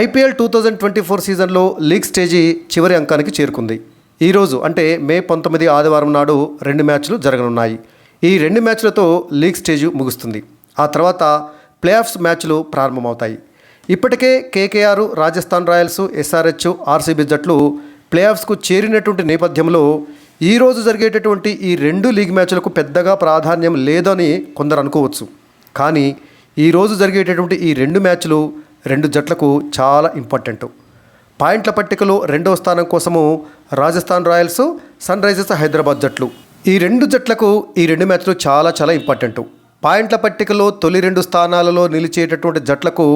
IPL two thousand twenty four సీజన్లో league stage చివరి అంకానికి చేరుకుంది. ఈరోజు అంటే మే పంతొమ్మిది ఆదివారం నాడు రెండు మ్యాచ్లు జరగనున్నాయి. ఈ రెండు మ్యాచ్లతో లీగ్ స్టేజ్ ముగుస్తుంది. ఆ తర్వాత ప్లే ఆఫ్స్ మ్యాచ్లు ప్రారంభమవుతాయి. ఇప్పటికే KKR Rajasthan Royals SRH RCB జట్లు ప్లే ఆఫ్స్కు చేరినటువంటి నేపథ్యంలో ఈ రోజు జరిగేటటువంటి ఈ రెండు లీగ్ మ్యాచ్లకు పెద్దగా ప్రాధాన్యం లేదని కొందరు అనుకోవచ్చు. కానీ ఈరోజు జరిగేటటువంటి ఈ రెండు మ్యాచ్లు రెండు జట్లకు చాలా ఇంపార్టెంట్. పాయింట్ల పట్టికలో రెండవ స్థానం కోసము Rajasthan Royals Sunrisers Hyderabad జట్లు. ఈ రెండు జట్లకు ఈ రెండు మ్యాచ్లు చాలా చాలా ఇంపార్టెంట్. పాయింట్ల పట్టికలో తొలి రెండు స్థానాలలో నిలిచేటటువంటి జట్లకు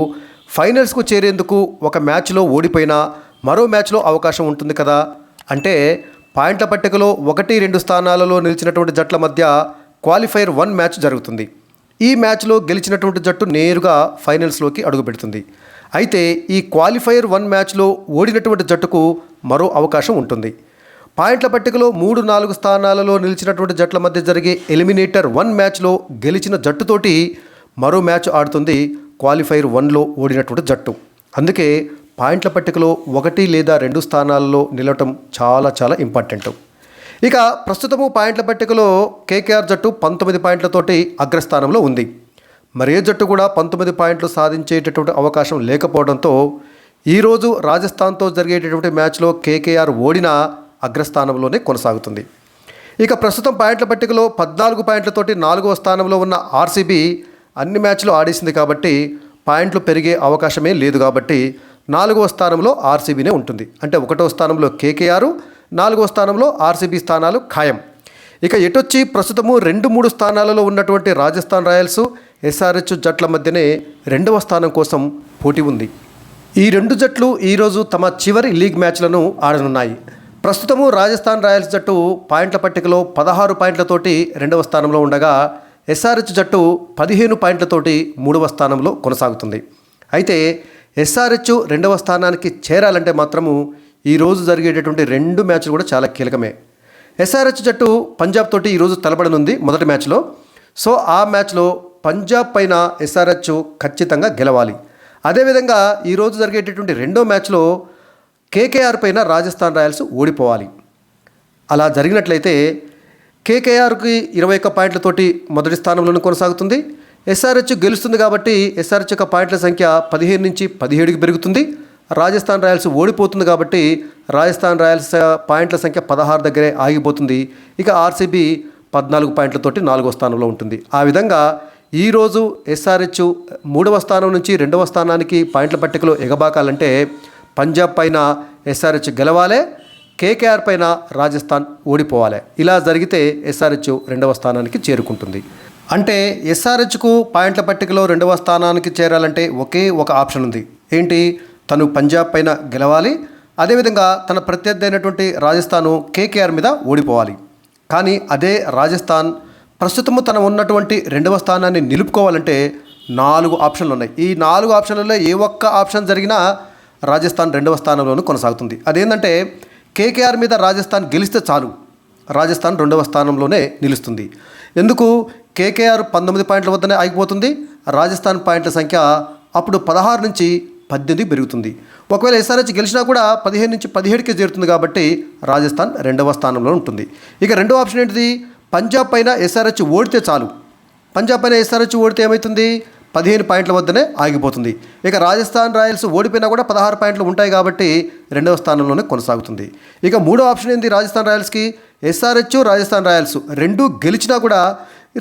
ఫైనల్స్కు చేరేందుకు ఒక మ్యాచ్లో ఓడిపోయినా మరో మ్యాచ్లో అవకాశం ఉంటుంది కదా? అంటే పాయింట్ల పట్టికలో ఒకటి రెండు స్థానాలలో నిలిచినటువంటి జట్ల మధ్య క్వాలిఫైర్ వన్ మ్యాచ్ జరుగుతుంది. ఈ మ్యాచ్లో గెలిచినటువంటి జట్టు నేరుగా ఫైనల్స్లోకి అడుగుపెడుతుంది. అయితే ఈ క్వాలిఫైయర్ వన్ మ్యాచ్లో ఓడినటువంటి జట్టుకు మరో అవకాశం ఉంటుంది. పాయింట్ల పట్టికలో మూడు నాలుగు స్థానాలలో నిలిచినటువంటి జట్ల మధ్య జరిగే ఎలిమినేటర్ వన్ మ్యాచ్లో గెలిచిన జట్టుతోటి మరో మ్యాచ్ ఆడుతుంది క్వాలిఫైర్ వన్లో ఓడినటువంటి జట్టు. అందుకే పాయింట్ల పట్టికలో ఒకటి లేదా రెండు స్థానాలలో నిలవటం చాలా చాలా ఇంపార్టెంట్. ఇక ప్రస్తుతము పాయింట్ల పట్టికలో కేకేఆర్ జట్టు పంతొమ్మిది పాయింట్లతోటి అగ్రస్థానంలో ఉంది. మరి ఏ జట్టు కూడా పంతొమ్మిది పాయింట్లు సాధించేటటువంటి అవకాశం లేకపోవడంతో ఈరోజు రాజస్థాన్తో జరిగేటటువంటి మ్యాచ్లో కేకేఆర్ ఓడినా అగ్రస్థానంలోనే కొనసాగుతుంది. ఇక ప్రస్తుతం పాయింట్ల పట్టికలో పద్నాలుగు పాయింట్లతోటి నాలుగవ స్థానంలో ఉన్న ఆర్సీబీ అన్ని మ్యాచ్లు ఆడేసింది కాబట్టి పాయింట్లు పెరిగే అవకాశమే లేదు కాబట్టి నాలుగవ స్థానంలో ఆర్సీబీనే ఉంటుంది. అంటే ఒకటో స్థానంలో కేకేఆర్ నాలుగవ స్థానంలో ఆర్సీబీ స్థానాలు ఖాయం. ఇక ఎటొచ్చి ప్రస్తుతము రెండు మూడు స్థానాలలో ఉన్నటువంటి రాజస్థాన్ రాయల్స్ ఎస్ఆర్హెచ్ జట్ల మధ్యనే రెండవ స్థానం కోసం పోటీ ఉంది. ఈ రెండు జట్లు ఈరోజు తమ చివరి లీగ్ మ్యాచ్లను ఆడనున్నాయి. ప్రస్తుతము రాజస్థాన్ రాయల్స్ జట్టు పాయింట్ల పట్టికలో పదహారు పాయింట్లతోటి రెండవ స్థానంలో ఉండగా ఎస్ఆర్హెచ్ జట్టు పదిహేను పాయింట్లతోటి మూడవ స్థానంలో కొనసాగుతుంది. అయితే ఎస్ఆర్హెచ్ రెండవ స్థానానికి చేరాలంటే మాత్రము ఈరోజు జరిగేటటువంటి రెండు మ్యాచ్లు కూడా చాలా కీలకమే. ఎస్ఆర్హెచ్ జట్టు పంజాబ్ తోటి ఈరోజు తలపడనుంది మొదటి మ్యాచ్లో. సో ఆ మ్యాచ్లో పంజాబ్ పైన ఎస్ఆర్హెచ్ ఖచ్చితంగా గెలవాలి. అదేవిధంగా ఈరోజు జరిగేటటువంటి రెండో మ్యాచ్లో కేకేఆర్ పైన రాజస్థాన్ రాయల్స్ ఓడిపోవాలి. అలా జరిగినట్లయితే కేకేఆర్కి ఇరవై ఒక్క పాయింట్లతోటి మొదటి స్థానంలోనే కొనసాగుతుంది. ఎస్ఆర్హెచ్ గెలుస్తుంది కాబట్టి ఎస్ఆర్హెచ్ యొక్క పాయింట్ల సంఖ్య పదిహేను నుంచి పదిహేడుకి పెరుగుతుంది. రాజస్థాన్ రాయల్స్ ఓడిపోతుంది కాబట్టి రాజస్థాన్ రాయల్స్ పాయింట్ల సంఖ్య పదహారు దగ్గరే ఆగిపోతుంది. ఇక ఆర్సీబీ పద్నాలుగు పాయింట్లతోటి నాలుగో స్థానంలో ఉంటుంది. ఆ విధంగా ఈరోజు ఎస్ఆర్హెచ్ మూడవ స్థానం నుంచి రెండవ స్థానానికి పాయింట్ల పట్టికలో ఎగబాకాలంటే పంజాబ్ పైన ఎస్ఆర్హెచ్ గెలవాలే కేకేఆర్ పైన రాజస్థాన్ ఓడిపోవాలి. ఇలా జరిగితే ఎస్ఆర్హెచ్ రెండవ స్థానానికి చేరుకుంటుంది. అంటే ఎస్ఆర్హెచ్కు పాయింట్ల పట్టికలో రెండవ స్థానానికి చేరాలంటే ఒకే ఒక ఆప్షన్ ఉంది. ఏంటి? తను పంజాబ్ పైన గెలవాలి. అదేవిధంగా తన ప్రత్యర్థి అయినటువంటి రాజస్థాను కేకేఆర్ మీద ఓడిపోవాలి. కానీ అదే రాజస్థాన్ ప్రస్తుతము తన ఉన్నటువంటి రెండవ స్థానాన్ని నిలుపుకోవాలంటే నాలుగు ఆప్షన్లు ఉన్నాయి. ఈ నాలుగు ఆప్షన్లలో ఏ ఒక్క ఆప్షన్ జరిగినా రాజస్థాన్ రెండవ స్థానంలోనూ కొనసాగుతుంది. అదేంటంటే కేకేఆర్ మీద రాజస్థాన్ గెలిస్తే చాలు. రాజస్థాన్ రెండవ స్థానంలోనే నిలుస్తుంది. ఎందుకు? కేకేఆర్ పంతొమ్మిది పాయింట్ల వద్దనే ఆగిపోతుంది. రాజస్థాన్ పాయింట్ల సంఖ్య అప్పుడు పదహారు నుంచి పద్దెనిమిది పెరుగుతుంది. ఒకవేళ ఎస్ఆర్హెచ్ గెలిచినా కూడా పదిహేను నుంచి పదిహేడుకే చేరుతుంది కాబట్టి రాజస్థాన్ రెండవ స్థానంలో ఉంటుంది. ఇక రెండవ ఆప్షన్ ఏంటిది? పంజాబ్ పైన ఎస్ఆర్హెచ్ ఓడితే చాలు. పంజాబ్ పైన ఎస్ఆర్హెచ్ ఓడితే ఏమవుతుంది పదిహేను పాయింట్ల వద్దనే ఆగిపోతుంది. ఇక రాజస్థాన్ రాయల్స్ ఓడిపోయినా కూడా పదహారు పాయింట్లు ఉంటాయి కాబట్టి రెండవ స్థానంలోనే కొనసాగుతుంది. ఇక మూడో ఆప్షన్ ఏంది రాజస్థాన్ రాయల్స్కి? ఎస్ఆర్హెచ్ రాజస్థాన్ రాయల్స్ రెండు గెలిచినా కూడా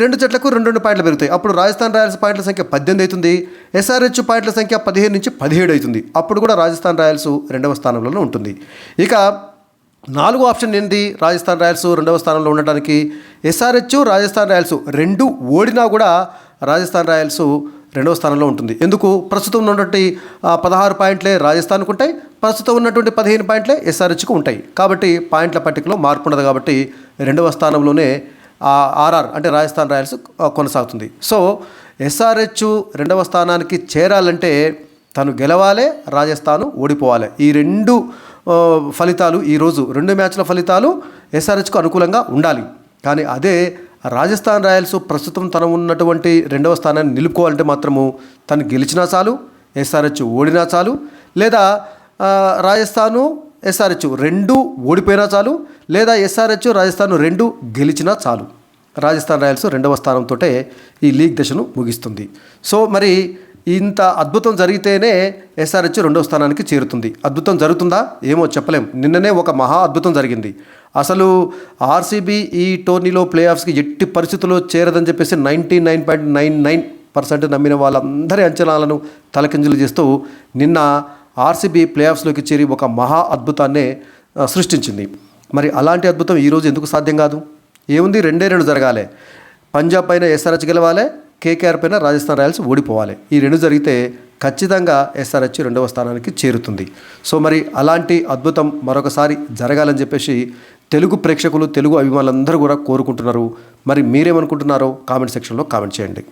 రెండు జట్లకు రెండు రెండు పాయింట్లు పెరుగుతాయి. అప్పుడు రాజస్థాన్ రాయల్స్ పాయింట్ల సంఖ్య పద్దెనిమిది అవుతుంది. ఎస్ఆర్హెచ్ పాయింట్ల సంఖ్య పదిహేను నుంచి పదిహేడు అవుతుంది. అప్పుడు కూడా రాజస్థాన్ రాయల్స్ రెండవ స్థానంలోనే ఉంటుంది. ఇక నాలుగు ఆప్షన్ ఏంటి? రాజస్థాన్ రాయల్స్ రెండవ స్థానంలో ఉండటానికి ఎస్ఆర్హెచ్ రాజస్థాన్ రాయల్స్ రెండు ఓడినా కూడా రాజస్థాన్ రాయల్స్ రెండవ స్థానంలో ఉంటుంది. ఎందుకు? ప్రస్తుతం ఉన్నటువంటి పదహారు పాయింట్లే రాజస్థాన్కు ఉంటాయి. ప్రస్తుతం ఉన్నటువంటి పదిహేను పాయింట్లే ఎస్ఆర్హెచ్కు ఉంటాయి. కాబట్టి పాయింట్ల పట్టికలో మార్పు ఉండదు కాబట్టి రెండవ స్థానంలోనే ఆర్ఆర్ అంటే రాజస్థాన్ రాయల్స్ కొనసాగుతుంది. సో ఎస్ఆర్హెచ్ రెండవ స్థానానికి చేరాలంటే తను గెలవాలే రాజస్థాను ఓడిపోవాలి. ఈ రెండు ఫలితాలు ఈరోజు రెండు మ్యాచ్ల ఫలితాలు ఎస్ఆర్హెచ్కు అనుకూలంగా ఉండాలి. కానీ అదే రాజస్థాన్ రాయల్స్ ప్రస్తుతం తన ఉన్నటువంటి రెండవ స్థానాన్ని నిలుపుకోవాలంటే మాత్రము తను గెలిచినా చాలు ఎస్ఆర్హెచ్ ఓడినా చాలు లేదా రాజస్థాను ఎస్ఆర్హెచ్ రెండు ఓడిపోయినా చాలు లేదా ఎస్ఆర్హెచ్ రాజస్థాన్ రెండు గెలిచినా చాలు. రాజస్థాన్ రాయల్స్ రెండవ స్థానంతో ఈ లీగ్ దశను ముగిస్తుంది. సో మరి ఇంత అద్భుతం జరిగితేనే ఎస్ఆర్హెచ్ రెండవ స్థానానికి చేరుతుంది. అద్భుతం జరుగుతుందా? ఏమో చెప్పలేం. నిన్ననే ఒక మహా అద్భుతం జరిగింది. అసలు ఆర్సీబీ ఈ టోర్నీలో ప్లే ఆఫ్స్కి ఎట్టి పరిస్థితుల్లో చేరదని చెప్పేసి ninety nine point nine nine percent నమ్మిన వాళ్ళందరి అంచనాలను తలకింజలు చేస్తూ నిన్న ఆర్సీబీ ప్లే ఆఫ్స్లోకి చేరి ఒక మహా అద్భుతాన్నే సృష్టించింది. మరి అలాంటి అద్భుతం ఈరోజు ఎందుకు సాధ్యం కాదు? ఏముంది? రెండే రెండు జరగాలి. పంజాబ్ పైన ఎస్ఆర్హెచ్ గెలవాలి కేకేఆర్ పైన రాజస్థాన్ రాయల్స్ ఓడిపోవాలి. ఈ రెండు జరిగితే ఖచ్చితంగా ఎస్ఆర్హెచ్ రెండవ స్థానానికి చేరుతుంది. సో మరి అలాంటి అద్భుతం మరొకసారి జరగాలని చెప్పేసి తెలుగు ప్రేక్షకులు తెలుగు అభిమానులందరూ కూడా కోరుకుంటున్నారు. మరి మీరేమనుకుంటున్నారో కామెంట్ సెక్షన్లో కామెంట్ చేయండి.